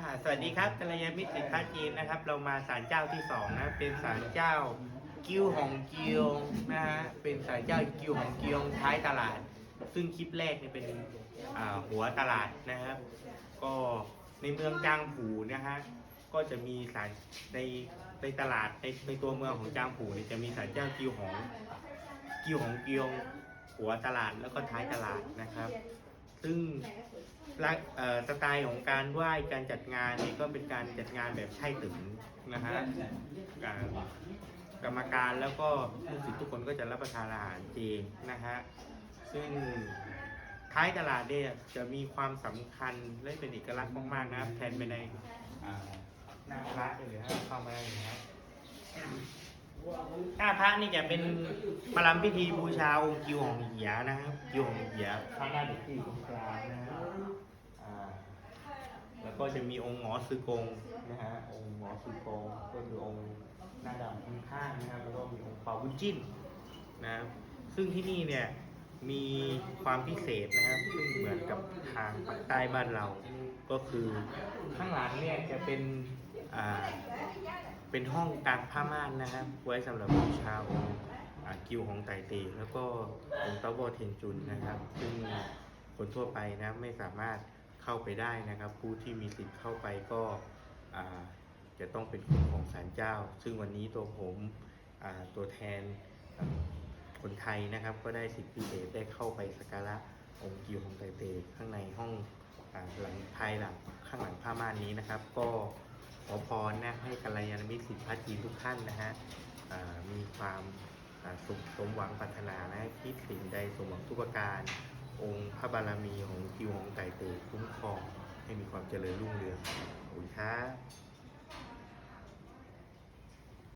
อ่าสวัสดีครับกัลยาณมิตรสินค้าจีนนะครับ เรามาศาลเจ้าที่สองนะ เป็นศาลเจ้ากิ้วหองเกียงนะฮะ เป็นศาลเจ้ากิ้วหองเกียงท้ายตลาด ซึ่งคลิปแรกเนี่ยเป็นอ่าหัวตลาดนะครับ ก็ในเมืองจางผูนะฮะ ก็จะมีศาลในในตลาดในในตัวเมืองของจางผูเนี่ยจะมีศาลเจ้ากิ้วหองกิ้วหองเกียงหัวตลาดแล้วก็ท้ายตลาดนะครับ ซึ่ง สไตล์ของการไหว้การจัดงานนี่ก็เป็นการจัดงานแบบไช่ตึงนะฮะอ่ากรรมการแล้วก็ลูกศิษย์ทุกคนก็จะรับประทานอาหารเจนะฮะซึ่งท้ายตลาดเนี่ยจะมีความสำคัญและเป็นเอกลักษณ์มากๆนะครับแทนไปในหน้าพระเลยนะเข้ามาได้เลยนะครับหน้าพระนี่จะเป็นประลัมพิธีบูชาองค์กิวของเหยียนะครับกิวของเหยียพระหน้าเด็กที่ตรงกลางนะครับ ก็จะมีองค์หมอสือกงนะฮะองค์หมอสือกงก็คือองค์หน้าดำข้างข้างนะครับแล้วก็มีองค์เปาบุญจิ้นนะครับซึ่งที่นี่เนี่ยมีความพิเศษนะครับ ซึ่งเหมือนกับทางปากใต้บ้านเรา ก็คือข้างหลังเนี่ยจะเป็นอ่าเป็นห้องกลางผ้าม่านนะครับ ไว้สำหรับบูชาองค์อ่ากิวของไตเตแล้วก็องค์เต้าโบเทียนจุนนะครับ ซึ่งคนทั่วไปนะไม่สามารถ เข้าไปได้นะครับ ผู้ที่มีสิทธิ์เข้าไปก็จะต้องเป็นคนของศาลเจ้า ซึ่งวันนี้ตัวผมตัวแทนคนไทยนะครับ ก็ได้สิทธิพิเศษได้เข้าไปสักการะองค์กิวของไตเตข้างในห้องอหลังภายหลังข้างหลังผ้าม่านนี้นะครับ ก็ขอพรนะให้กัลยาณมิตรสิทธิพัฒจีนทุกท่านนะฮะมีความสุขสมหวังปรารถนานะคิดสิ่งใดสมหวังทุกประการ องค์พระบารมีของคิวของไก่เตคุ้มครองให้มีความเจริญรุ่งเรือง